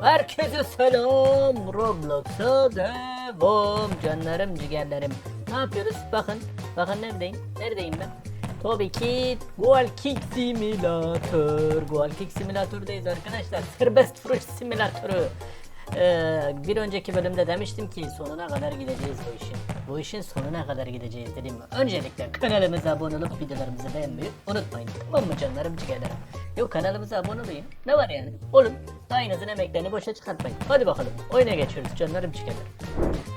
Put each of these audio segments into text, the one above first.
Herkese selam. Roblox'a devam. Canlarım, ciğerlerim. Ne yapıyoruz? Bakın. Bakın neredeyim? Neredeyim ben? Tabii ki Goal Kick Simulator. Goal Kick Simulator'dayız arkadaşlar. Serbest vuruş simülatörü. Ee, bir önceki bölümde demiştim ki sonuna kadar gideceğiz bu işin. Bu işin sonuna kadar gideceğiz dedim. Öncelikle kanalımıza abone olup videolarımızı beğenmeyi unutmayın. Tamam mı canlarım ciğerlerim? Yok kanalımıza abone olun. Ne var yani? Olun. Dayınızın emeklerini boşa çıkartmayın. Hadi bakalım. Oyuna geçiyoruz canlarım ciğerlerim.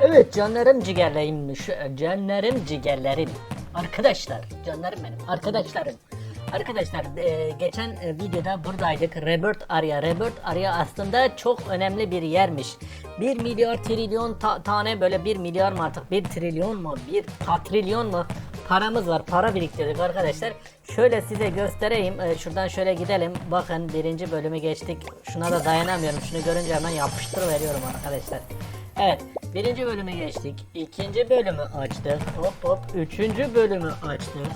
Evet canlarım ciğerlerim. Şu, canlarım ciğerlerim. Arkadaşlar. Canlarım benim. Arkadaşlarım. Arkadaşlar e, geçen e, videoda buradaydık. Rebirth Arya. Rebirth Arya aslında çok önemli bir yermiş. 1 milyar trilyon ta- tane böyle 1 milyar mı artık 1 trilyon mu 1 katrilyon mu paramız var. Para biriktirdik arkadaşlar. Şöyle size göstereyim. E, şuradan şöyle gidelim. Bakın birinci bölümü geçtik. Şuna da dayanamıyorum. Şunu görünce hemen yapıştır veriyorum arkadaşlar. Evet, birinci bölümü geçtik. İkinci bölümü açtık. Hop hop. Üçüncü bölümü açtık.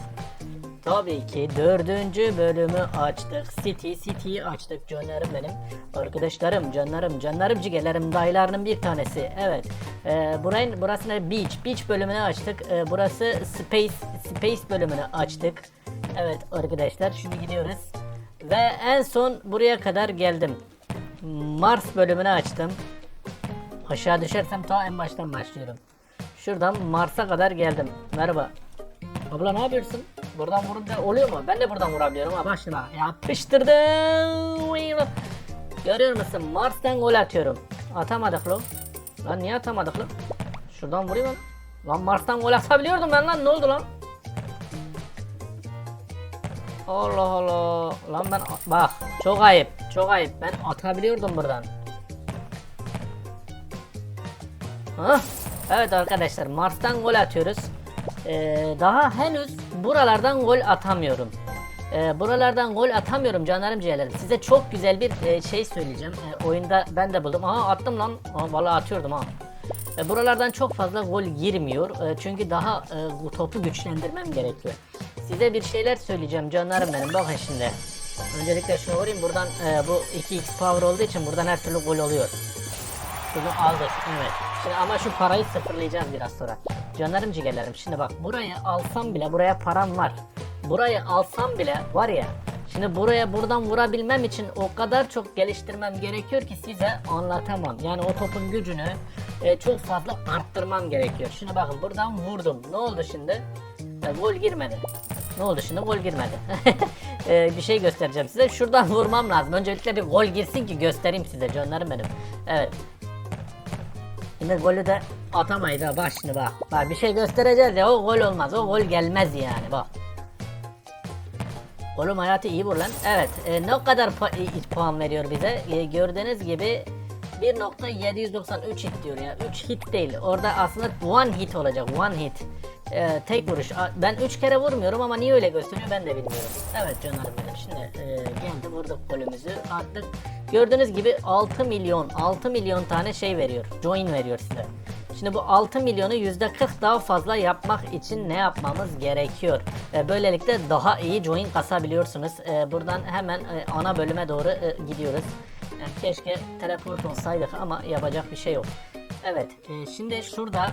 Tabii ki dördüncü bölümü açtık. City, City'yi açtık canlarım benim. Arkadaşlarım, canlarım, canlarım, cigerlerim, dayılarının bir tanesi. Evet. Ee, burayın, burası ne? Beach. Beach bölümünü açtık. Ee, burası Space, Space bölümünü açtık. Evet arkadaşlar, şimdi gidiyoruz. Ve en son buraya kadar geldim. Mars bölümünü açtım. Aşağı düşersem ta en baştan başlıyorum. Şuradan Mars'a kadar geldim. Merhaba. Abla ne yapıyorsun? Buradan vurunca oluyor mu? Ben de buradan vurabiliyorum ha başına. Yapıştırdım. Görüyor musun? Mars'tan gol atıyorum. Atamadık lo. Lan niye atamadık lo? Şuradan vurayım lan. Lan Mars'tan gol atabiliyordum ben lan. Ne oldu lan? Allah Allah. Lan ben bak çok ayıp. Çok ayıp. Ben atabiliyordum buradan. Hah. Evet arkadaşlar Mars'tan gol atıyoruz. Ee, daha henüz buralardan gol atamıyorum. Ee, buralardan gol atamıyorum canlarım ciğerlerim. Size çok güzel bir e, şey söyleyeceğim. Ee, oyunda ben de buldum. Aha attım lan. Aa, vallahi atıyordum ha. Ee, buralardan çok fazla gol girmiyor. Ee, çünkü daha e, topu güçlendirmem gerekiyor. Size bir şeyler söyleyeceğim canlarım benim. Bakın şimdi. Öncelikle şunu vurayım. Buradan e, bu 2x power olduğu için buradan her türlü gol oluyor. Şunu aldık. Evet. Şimdi ama şu parayı sıfırlayacağız biraz sonra. Canlarım cigerlerim. Şimdi bak buraya alsam bile buraya param var. Burayı alsam bile var ya. Şimdi buraya buradan vurabilmem için o kadar çok geliştirmem gerekiyor ki size anlatamam. Yani o topun gücünü e, çok fazla arttırmam gerekiyor. Şimdi bakın buradan vurdum. Ne oldu şimdi? E, gol girmedi. Ne oldu şimdi? Gol girmedi. E, bir şey göstereceğim size. Şuradan vurmam lazım. Öncelikle bir gol girsin ki göstereyim size canlarım benim. Evet. Şimdi golü de atamayız ha bak şimdi bak. Bak bir şey göstereceğiz ya o gol olmaz. O gol gelmez yani bak. Oğlum hayatı iyi vur lan. Evet e, ne kadar pu- puan veriyor bize? E, gördüğünüz gibi 1.793 hit diyor ya. 3 hit değil. Orada aslında one hit olacak. One hit. E, tek vuruş. Ben 3 kere vurmuyorum ama niye öyle gösteriyor ben de bilmiyorum. Evet canlarım benim. Şimdi e, geldi vurduk golümüzü. Attık. Gördüğünüz gibi 6 milyon 6 milyon tane şey veriyor. Join veriyor size. Şimdi bu 6 milyonu %40 daha fazla yapmak için ne yapmamız gerekiyor? E, böylelikle daha iyi join kasabiliyorsunuz. E, buradan hemen e, ana bölüme doğru e, gidiyoruz. Keşke teleport olsaydık ama yapacak bir şey yok. Evet şimdi şurada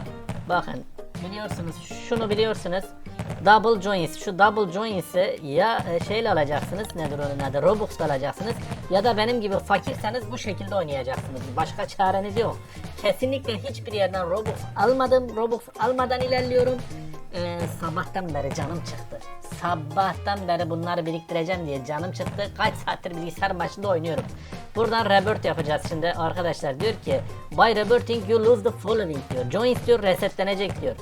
bakın biliyorsunuz şunu biliyorsunuz. Double joins. Şu double joins'i ya e, şeyle alacaksınız nedir onun adı Robux'la alacaksınız ya da benim gibi fakirseniz bu şekilde oynayacaksınız. Başka çareniz yok. Kesinlikle hiçbir yerden Robux almadım. Robux almadan ilerliyorum. Ee, sabahtan beri canım çıktı. Sabahtan beri bunları biriktireceğim diye canım çıktı. Kaç saattir bilgisayar başında oynuyorum. Buradan rebirth yapacağız şimdi arkadaşlar. Diyor ki by rebirthing you lose the following diyor. Joins diyor resetlenecek diyor.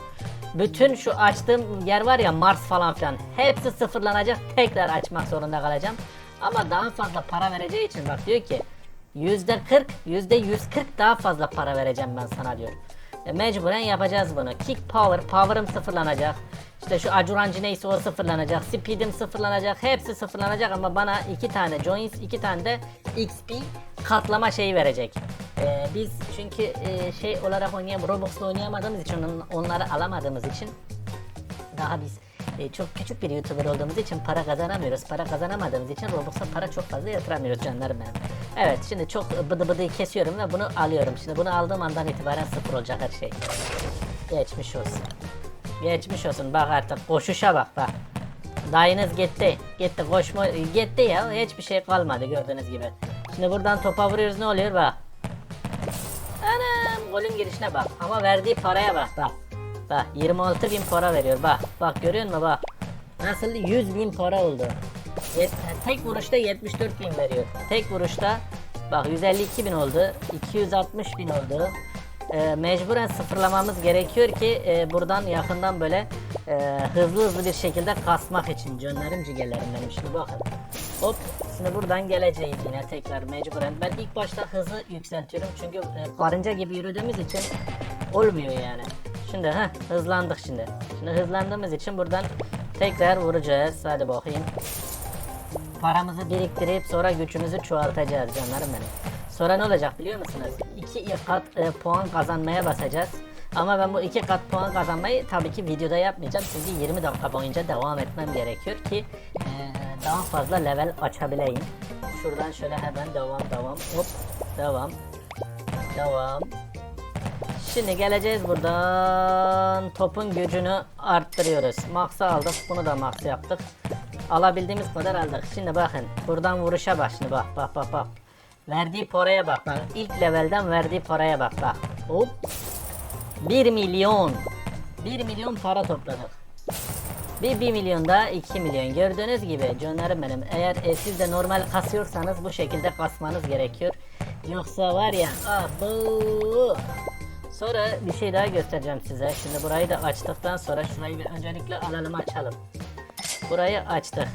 Bütün şu açtığım yer var ya Mars falan filan hepsi sıfırlanacak. Tekrar açmak zorunda kalacağım. Ama daha fazla para vereceği için bak diyor ki %40, %140 daha fazla para vereceğim ben sana diyor. E, mecburen yapacağız bunu. Kick power, power'ım sıfırlanacak. İşte şu acurancı neyse o sıfırlanacak. Speed'im sıfırlanacak. Hepsi sıfırlanacak ama bana iki tane joins, iki tane de XP katlama şeyi verecek. E, biz çünkü e, şey olarak oynayam Robux'la oynayamadığımız için on- onları alamadığımız için daha biz e, çok küçük bir YouTuber olduğumuz için para kazanamıyoruz. Para kazanamadığımız için Robux'a para çok fazla yatıramıyoruz canlarım benim. Evet şimdi çok bıdı bıdıyı kesiyorum ve bunu alıyorum. Şimdi bunu aldığım andan itibaren sıfır olacak her şey. Geçmiş olsun. Geçmiş olsun bak artık koşuşa bak bak. Dayınız gitti. Gitti koşma gitti ya hiçbir şey kalmadı gördüğünüz gibi. Şimdi buradan topa vuruyoruz ne oluyor bak. Anam golün girişine bak ama verdiği paraya bak bak. Bak 26 bin para veriyor bak. Bak görüyor musun bak. Nasıl 100 bin para oldu. Tek vuruşta 74 bin veriyor. Tek vuruşta bak 152 bin oldu. 260 bin oldu. Ee, mecburen sıfırlamamız gerekiyor ki e, buradan yakından böyle e, hızlı hızlı bir şekilde kasmak için canlarım ciğerlerim benim şimdi bakın hop şimdi buradan geleceğiz yine tekrar mecburen ben ilk başta hızı yükseltiyorum çünkü e, karınca gibi yürüdüğümüz için olmuyor yani şimdi ha hızlandık şimdi şimdi hızlandığımız için buradan tekrar vuracağız hadi bakayım paramızı biriktirip sonra gücümüzü çoğaltacağız canlarım benim. Sonra ne olacak biliyor musunuz? İki kat e, puan kazanmaya basacağız. Ama ben bu iki kat puan kazanmayı tabii ki videoda yapmayacağım. Çünkü 20 dakika boyunca devam etmem gerekiyor ki e, daha fazla level açabileyim. Şuradan şöyle hemen devam devam hop devam devam. Şimdi geleceğiz buradan topun gücünü arttırıyoruz. Max'a aldık bunu da max yaptık. Alabildiğimiz kadar aldık. Şimdi bakın buradan vuruşa bak bak bak bak bak. Verdiği paraya bak bak. İlk levelden verdiği paraya bak bak. Hop. 1 milyon. 1 milyon para topladık. Bir 1 milyon da 2 milyon. Gördüğünüz gibi canlarım benim. Eğer e, siz de normal kasıyorsanız bu şekilde kasmanız gerekiyor. Yoksa var ya bu. Sonra bir şey daha göstereceğim size. Şimdi burayı da açtıktan sonra şurayı bir öncelikle alalım açalım. Burayı açtık.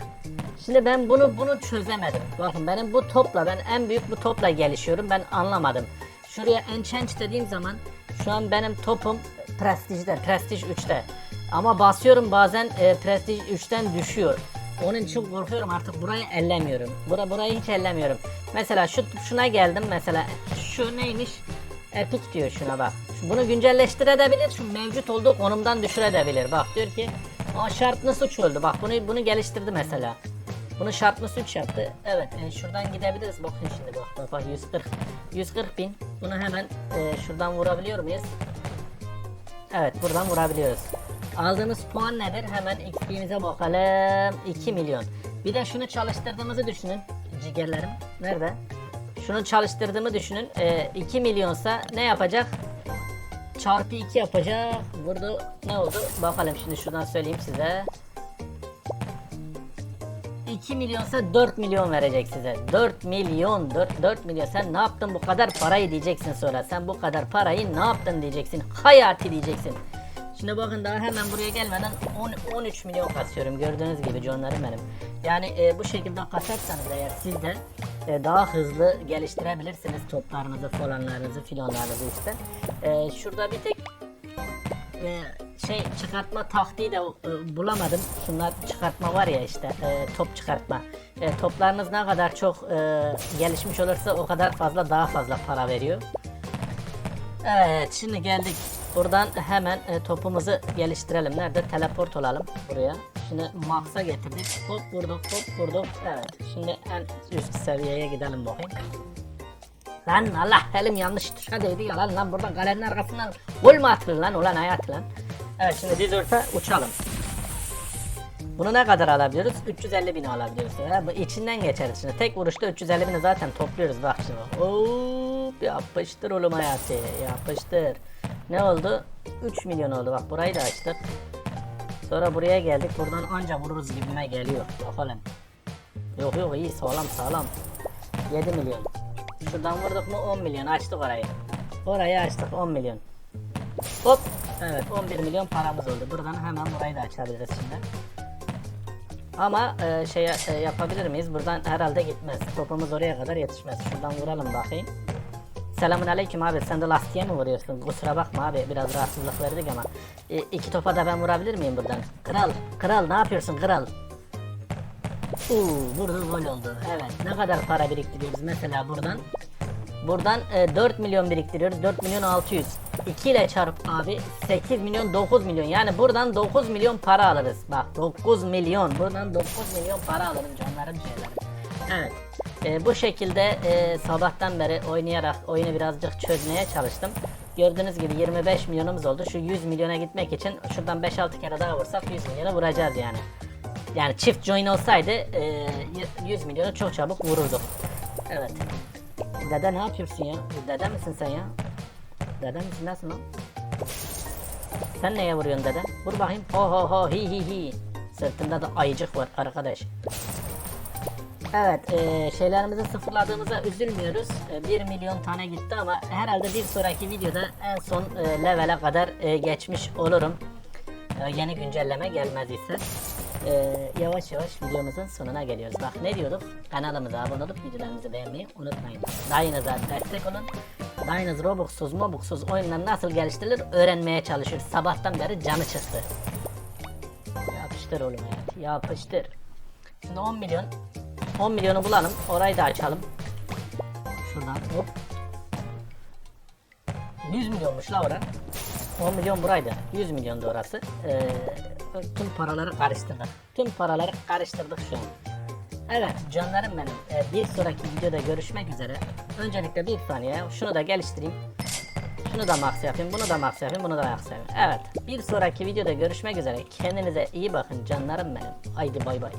Şimdi ben bunu bunu çözemedim. Bakın benim bu topla ben en büyük bu topla gelişiyorum. Ben anlamadım. Şuraya enchant dediğim zaman şu an benim topum prestijde, prestij 3'te. Ama basıyorum bazen e, prestij 3'ten düşüyor. Onun için korkuyorum artık burayı ellemiyorum. Bura burayı hiç ellemiyorum. Mesela şu şuna geldim mesela şu neymiş? Epic diyor şuna bak. Bunu güncelleştirebilir. Şu mevcut olduğu konumdan düşürebilir. Bak diyor ki Aa, şartlı suç oldu. Bak bunu bunu geliştirdi mesela. Bunu şartlı suç yaptı. Evet e, şuradan gidebiliriz. Bakın şimdi bak bak, bak 140. 140 bin. Bunu hemen e, şuradan vurabiliyor muyuz? Evet buradan vurabiliyoruz. Aldığımız puan nedir? Hemen XP'mize bakalım. 2 milyon. Bir de şunu çalıştırdığımızı düşünün. Cigerlerim. Nerede? Şunu çalıştırdığımı düşünün. E, 2 milyonsa ne yapacak? Çarpı 2 yapacak. Burada ne oldu? Bakalım şimdi şuradan söyleyeyim size. 2 milyonsa 4 milyon verecek size. 4 milyon, 4, 4 milyon. Sen ne yaptın bu kadar parayı diyeceksin sonra. Sen bu kadar parayı ne yaptın diyeceksin. Hayati diyeceksin. Şimdi bakın daha hemen buraya gelmeden 10, 13 milyon kasıyorum. Gördüğünüz gibi canlarım benim. Yani e, bu şekilde kasarsanız eğer siz de e, daha hızlı geliştirebilirsiniz toplarınızı, falanlarınızı, filonlarınızı işte. E, şurada bir tek e, şey çıkartma taktiği de e, bulamadım. Şunlar çıkartma var ya işte e, top çıkartma. E, toplarınız ne kadar çok e, gelişmiş olursa o kadar fazla daha fazla para veriyor. Evet şimdi geldik. Buradan hemen e, topumuzu geliştirelim. Nerede? Teleport olalım buraya. Şimdi Max'a getirdik. Hop vurduk hop vurduk. Evet şimdi en üst seviyeye gidelim bakayım. Lan Allah elim yanlış değdi ya lan lan buradan kalenin arkasından gol mu atılır lan ulan hayat lan. Evet şimdi düz orta uçalım. Bunu ne kadar alabiliyoruz? 350 bin alabiliyoruz. Ha, bu içinden geçeriz şimdi. Tek vuruşta 350 bini zaten topluyoruz bak şimdi. Hop yapıştır oğlum hayatı yapıştır. Ne oldu? 3 milyon oldu bak burayı da açtık. Sonra buraya geldik buradan anca vururuz gibime geliyor. Bakalım. Yok yok iyi sağlam sağlam. 7 milyon. Şuradan vurduk mu 10 milyon açtık orayı. Orayı açtık 10 milyon. Hop. Evet 11 milyon paramız oldu. Buradan hemen burayı da açabiliriz şimdi. Ama e, şey e, yapabilir miyiz? Buradan herhalde gitmez. Topumuz oraya kadar yetişmez. Şuradan vuralım bakayım. Selamun aleyküm abi. Sen de lastiğe mi vuruyorsun? Kusura bakma abi. Biraz rahatsızlık verdik ama. E, iki topa da ben vurabilir miyim buradan? Kral. Kral ne yapıyorsun kral? Uuu burada gol oldu. Evet. Ne kadar para biriktiriyoruz mesela buradan? Buradan e, 4 milyon biriktiriyoruz. 4 milyon 600. 2 ile çarp abi 8 milyon 9 milyon. Yani buradan 9 milyon para alırız. Bak 9 milyon. Buradan 9 milyon para alırım canlarım şeylerim. Evet. E, bu şekilde e, sabahtan beri oynayarak oyunu birazcık çözmeye çalıştım. Gördüğünüz gibi 25 milyonumuz oldu. Şu 100 milyona gitmek için şuradan 5-6 kere daha vursak 100 milyona vuracağız yani. Yani çift join olsaydı e, 100 milyonu çok çabuk vururduk. Evet. Dede ne yapıyorsun ya? Dede misin sen ya? Dede misin nasıl lan? Sen neye vuruyorsun dede? Vur bakayım. Ho ho ho hi hi hi. Sırtında da ayıcık var arkadaş. Evet, e, şeylerimizi sıfırladığımıza üzülmüyoruz. E, 1 milyon tane gitti ama herhalde bir sonraki videoda en son e, levele kadar e, geçmiş olurum. E, yeni güncelleme gelmez ise. E, yavaş yavaş videomuzun sonuna geliyoruz. Bak ne diyorduk? Kanalımıza abone olup videolarımızı beğenmeyi unutmayın. Dayınıza destek olun. Dayınız Robux'suz Mobux'suz oyunlar nasıl geliştirilir öğrenmeye çalışıyor. Sabahtan beri canı çıktı. Yapıştır oğlum ya. Yapıştır. Şimdi 10 milyon 10 milyonu bulalım. Orayı da açalım. Şuradan hop. 100 milyonmuş la ora. 10 milyon buraydı. 100 milyon da orası. Ee, tüm paraları karıştırdık. Tüm paraları karıştırdık şu an. Evet canlarım benim. Ee, bir sonraki videoda görüşmek üzere. Öncelikle bir saniye şunu da geliştireyim. Şunu da max yapayım, bunu da max yapayım, bunu da max yapayım. Evet, bir sonraki videoda görüşmek üzere. Kendinize iyi bakın canlarım benim. Haydi bay bay.